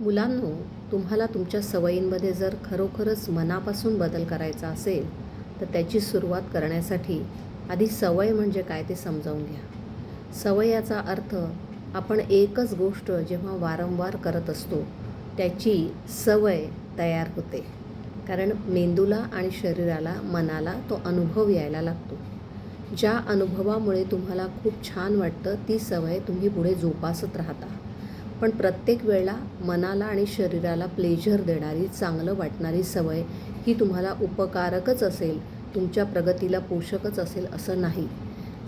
मुलांनो तुम्हाला तुमच्या सवयींमध्ये जर खरोखरच मनापासून बदल करायचा असेल तर त्याची सुरुवात करण्यासाठी आधी सवय म्हणजे काय ते समजावून घ्या. सवय याचा अर्थ आपण एकच गोष्ट जेव्हा वारंवार करत असतो त्याची सवय तयार होते. कारण मेंदूला आणि शरीराला मनाला तो अनुभव यायला लागतो. ज्या अनुभवामुळे तुम्हाला खूप छान वाटतं ती सवय तुम्ही पुढे जोपासत राहता. पण प्रत्येक वेळेला मनाला आणि शरीराला प्लेजर देणारी चांगलं वाटणारी सवय ही तुम्हाला उपकारकच असेल तुमच्या प्रगतीला पोषकच असेल असं नाही.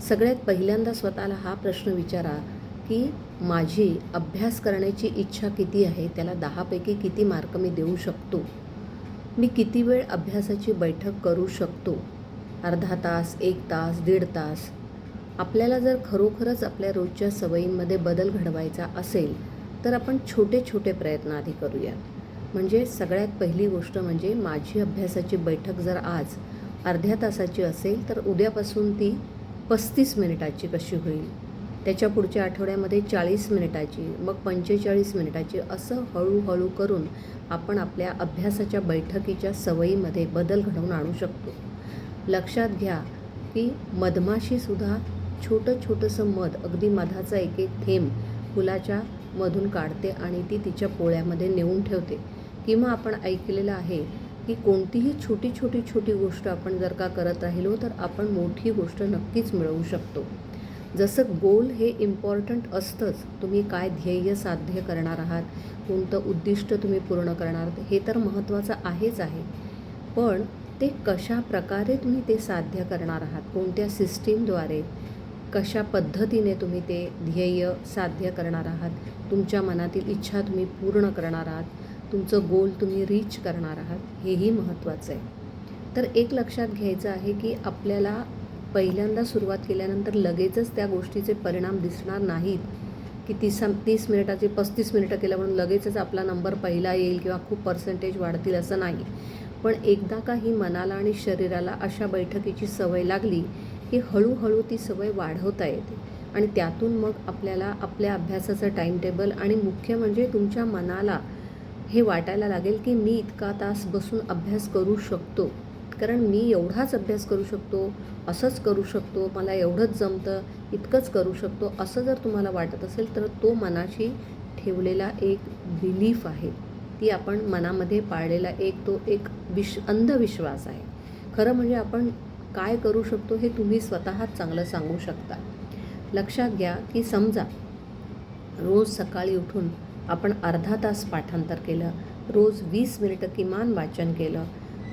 सगळ्यात पहिल्यांदा स्वतःला हा प्रश्न विचारा की माझी अभ्यास करण्याची इच्छा किती आहे त्याला दहापैकी किती मार्क मी देऊ शकतो? मी किती वेळ अभ्यासाची बैठक करू शकतो? अर्धा तास एक तास दीड तास? आपल्याला जर खरोखरच आपल्या रोजच्या सवयींमध्ये बदल घडवायचा असेल तर आपण छोटे छोटे प्रयत्न आधी करूयात. म्हणजे सगळ्यात पहिली गोष्ट म्हणजे माझी अभ्यासाची बैठक जर आज अर्ध्या तासाची असेल तर उद्यापासून ती पस्तीस मिनिटाची कशी होईल? त्याच्या पुढच्या आठवड्यामध्ये चाळीस मिनिटाची मग पंचेचाळीस मिनिटाची असं हळूहळू करून आपण आपल्या अभ्यासाच्या बैठकीच्या सवयीमध्ये बदल घडवून आणू शकतो. लक्षात घ्या की मधमाशीसुद्धा छोटं छोटंसं मध अगदी मधाचा एक एक थेंब फुलाच्या मधून काढते आणि ती तिच्या पोळ्यामध्ये नेऊन ठेवते. किंवा आपण ऐकलेलं आहे की कोणतीही छोटी छोटी छोटी गोष्ट आपण जर का करत राहिलो तर आपण मोठी गोष्ट नक्कीच मिळवू शकतो. जसं गोल हे इम्पॉर्टंट असतंच. तुम्ही काय ध्येय साध्य करणार आहात? कोणतं उद्दिष्ट तुम्ही पूर्ण करणार? आहात हे तर महत्त्वाचं आहेच आहे. पण ते कशा प्रकारे तुम्ही ते साध्य करणार आहात? कोणत्या सिस्टीमद्वारे कशा पद्धतीने तुम्ही ते ध्येय साध्य करणार आहात? तुमच्या मनातील इच्छा तुम्ही पूर्ण करणार आहात? तुमचं गोल तुम्ही रीच करणार आहात? हेही महत्त्वाचं आहे. तर एक लक्षात घ्यायचं आहे की आपल्याला पहिल्यांदा सुरुवात केल्यानंतर लगेचच त्या गोष्टीचे परिणाम दिसणार नाहीत. की तीस तीस मिनिटाचे पस्तीस मिनिटं केलं म्हणून लगेचच आपला नंबर पहिला येईल किंवा खूप पर्सेंटेज वाढतील असं नाही. पण एकदा का ही मनाला आणि शरीराला अशा बैठकीची सवय लागली की हळूहळू ती सवय वाढवता येते. आणि त्यातून मग आपल्याला आपल्या अभ्यासाचं टाईमटेबल आणि मुख्य म्हणजे तुमच्या मनाला हे वाटायला लागेल की मी इतका तास बसून अभ्यास करू शकतो. कारण मी एवढाच अभ्यास करू शकतो असंच करू शकतो मला एवढंच जमतं इतकंच करू शकतो असं जर तुम्हाला वाटत असेल तर तो मनाशी ठेवलेला एक बिलीफ आहे. ती आपण मनामध्ये पाळलेला एक तो एक विश अंधविश्वास आहे. खरं म्हणजे आपण काय करू शकतो हे तुम्ही स्वतःच चांगलं सांगू शकता. लक्षात घ्या की समजा रोज सकाळी उठून आपण अर्धा तास पाठांतर केलं रोज वीस मिनिटं किमान वाचन केलं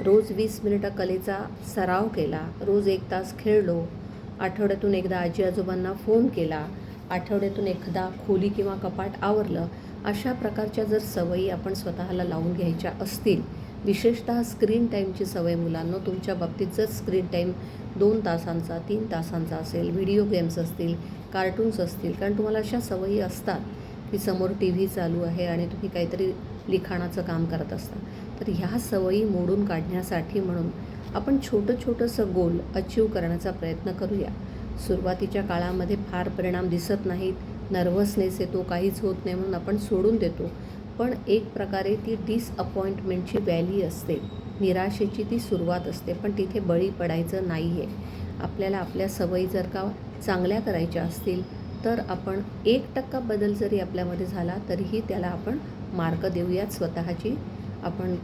रोज वीस मिनिटं कलेचा सराव केला रोज एक तास खेळलो आठवड्यातून एकदा आजी आजोबांना फोन केला आठवड्यातून एखादा खोली किंवा कपाट आवरलं अशा प्रकारच्या जर सवयी आपण स्वतःला लावून घ्यायच्या असतील विशेषतः स्क्रीन टाईमची सवय मुलांना. तुमच्या बाबतीत जर स्क्रीन टाईम दोन तासांचा तीन तासांचा असेल व्हिडिओ गेम्स असतील कार्टून्स असतील कारण तुम्हाला अशा सवयी असतात की समोर टी व्ही चालू आहे आणि तुम्ही काहीतरी लिखाणाचं काम करत असता. तर ह्या सवयी मोडून काढण्यासाठी म्हणून आपण छोटं छोटंसं गोल अचीव करण्याचा प्रयत्न करूया. सुरुवातीच्या काळामध्ये फार परिणाम दिसत नाहीत. नर्वसनेस येतो काहीच होत नाही म्हणून आपण सोडून देतो. पण एक प्रकारे ती डिसअपॉइंटमेंटची व्हॅली असते. निराशेची ती सुरुवात असते. पण तिथे बळी पडायचं नाही आहे आपल्याला आपल्या सवयी जर का चांगल्या करायच्या असतील तर आपण एक टक्का बदल जरी आपल्यामध्ये झाला तरीही त्याला आपण मार्क देऊयात. स्वतःची आपण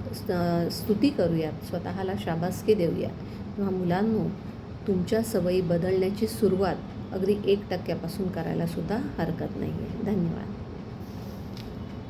स्तुती करूयात. स्वतःला शाबासकी देऊयात. किंवा मुलांनो तुमच्या सवयी बदलण्याची सुरुवात अगदी एक टक्क्यापासून करायला सुद्धा हरकत नाही आहे धन्यवाद.